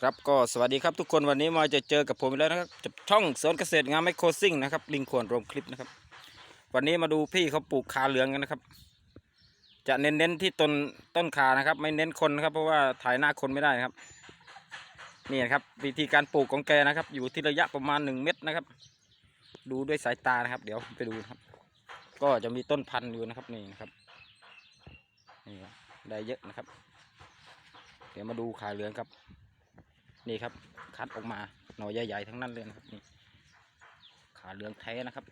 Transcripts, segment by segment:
ครับก็สวัสดีครับทุกคนวันนี้มาจะเจอกับผมแล้วนะครับกับช่องสวนเกษตรงามไมโครซิ่งนะครับ ลิงควรรวมคลิปนะครับ วันนี้มาดูพี่เขาปลูกคาเหลืองกันนะครับ จะเน้นๆที่ต้นต้นขานะครับ ไม่เน้นคนนะครับ เพราะว่าถ่ายหน้าคนไม่ได้นะครับ นี่นะครับ วิธีการปลูกของแกนะครับ อยู่ที่ระยะประมาณหนึ่งเมตรนะครับ ดูด้วยสายตานะครับ เดี๋ยวไปดูครับ ก็จะมีต้นพันธุ์อยู่นะครับนี่นะครับนี่ได้เยอะนะครับ เดี๋ยวมาดูขาเหลืองครับ นี่ครับ คัดออกมาหน่อใหญ่ๆทั้งนั้นเลยนะครับนี่ขาเหลืองแท้นะครับ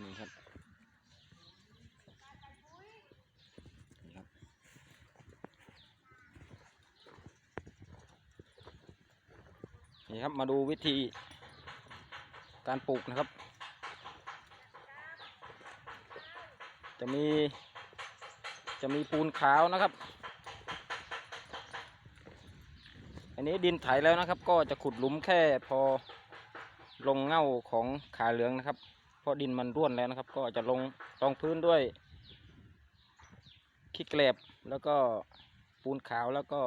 นี่ครับนี่ครับ นี่ครับมาดูวิธีการปลูกนะครับ จะมีจะมีปูนขาวนะครับ อั นนี้ดินไถแล้วนะครับ ก็จะขุดหลุมแค่พอลงเง่าของขาเหลืองนะครับ เพราะดินมันร่วนแล้วนะครับ ก็จะลงรองพื้นด้วยขี้แกลบแล้วก็ปูนขาวแล้วก็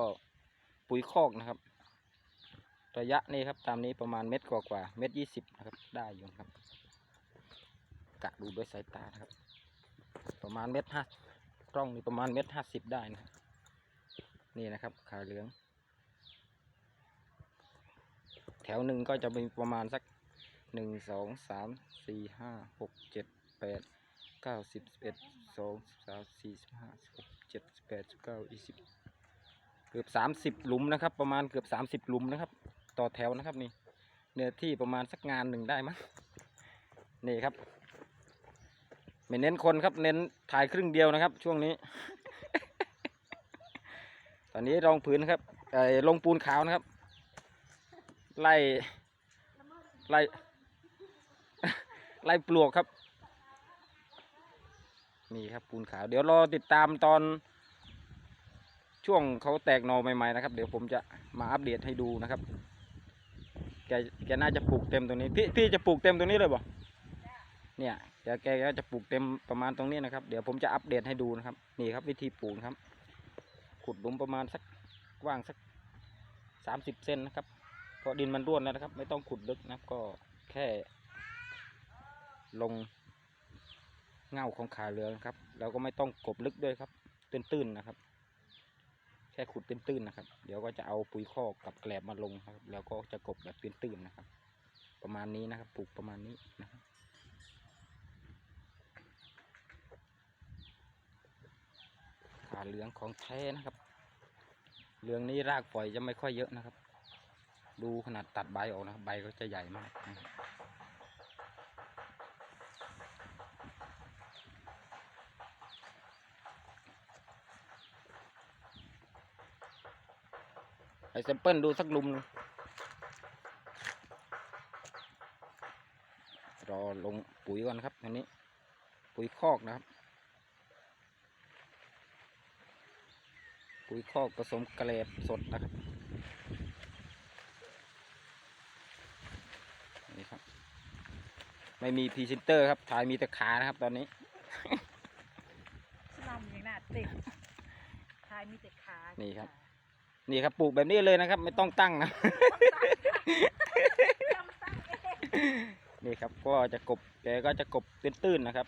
ปุ๋ยคอกนะครับ ระยะนี้ครับตามนี้ประมาณเม็ดกว่ากว่าๆเม็ดยี่สิบนะครับได้อยู่ครับ กะดูด้วยสายตานะครับ ประมาณเม็ดห้าร่องนี่ประมาณเม็ดห้าสิบได้นะนี่นะครับขาเหลือง แถวหนึ่งก็จะมีประมาณสักหนึ่งสองสามสี่ห้าหกเจ็ดแปดเก้าสิบเอ็ดสองสามสี่สิบห้าหกเจ็ดแปดสิบเก้ายี่สิบเกือบสามสิบหลุมนะครับ ประมาณเกือบสามสิบหลุมนะครับ ต่อแถวนะครับนี่เนื้อที่ประมาณสักงานหนึ่งได้มั้งนี่ครับ ไม่เน้นคนครับเน้นถ่ายครึ่งเดียวนะครับ ช่วงนี้ ตอนนี้รองพื้นครับลงปูนขาวนะครับ ไล่ไล่ไล่ปลวกครับ นี่ครับปูนขาว เดี๋ยวรอติดตามตอน ช่วงเขาแตกหนอใหม่ๆนะครับ เดี๋ยวผมจะมาอัปเดตให้ดูนะครับ แกแกน่าจะปลูกเต็มตรงนี้พี่พี่จะปลูกเต็มตรงนี้เลยบ่เนี่ยเดี๋ยวแกก็จะปลูกเต็มประมาณตรงนี้นะครับ เดี๋ยวผมจะอัปเดตให้ดูนะครับ นี่ครับวิธีปลูกครับ ขุดหลุมประมาณสักกว้างสักสามสิบเซนนะครับ เพราะดินมันร่วนแล้วนะครับ ไม่ต้องขุดลึกนะก็แค่ลงเง่าของขาเรือนะครับ แล้วก็ไม่ต้องกบลึกด้วยครับ ตื้นๆนะครับ แค่ขุดตื้นๆนะครับ เดี๋ยวก็จะเอาปุ๋ยคอกกับแกลบมาลงครับ แล้วก็จะกบแบบตื้นๆนะครับ ประมาณนี้นะครับปลูกประมาณนี้นะครับขาเหลืองของแท้นะครับ เหลืองนี้รากฝอยจะไม่ค่อยเยอะนะครับ ดูขนาดตัดใบออกนะครับใบก็จะใหญ่มากนะครับไอแซมเปิลดูสักลุม รอลงปุ๋ยก่อนครับอันนี้ ปุ๋ยคอกนะครับ ปุ๋ยคอกผสมกระแลบสดนะครับ นี่ครับ ไม่มีพรีเซนเตอร์ครับ ถ่ายมีแต่ขานะครับตอนนี้ลำอย่างน่าติดทายมีแต่ขานี่ครับขานี่ครับปลูกแบบนี้เลยนะครับ ไม่ต้องตั้งนะจำตั้งเองนี่ครับก็จะกบแกก็จะกบตื้นๆนะครับ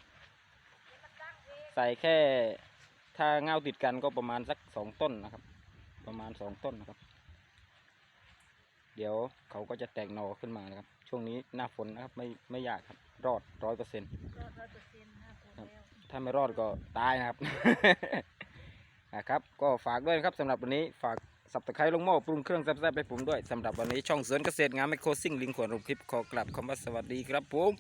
ใส่แค่ถ้าเงาติดกันก็ประมาณสักสองต้นนะครับ ประมาณสองต้นนะครับ เดี๋ยวเขาก็จะแตกหนอขึ้นมานะครับ ช่วงนี้หน้าฝนนะครับ ไม่ไม่ยากครับ รอดร้อยเปอร์เซ็นต์รอดร้อยเปอร์เซ็นต์นะผมแล้ว ถ้าไม่รอดก็ตายนะครับ นะครับ ก็ฝากด้วยนะครับสำหรับวันนี้ฝากสับตะไคร้ลงหม้อปรุงเครื่องแซ่บๆให้ผมด้วยสำหรับวันนี้ช่องสวนเกษตรงามไมโครซิ่งลิงขวนรูปคลิปขอกลับคำว่าสวัสดีครับผม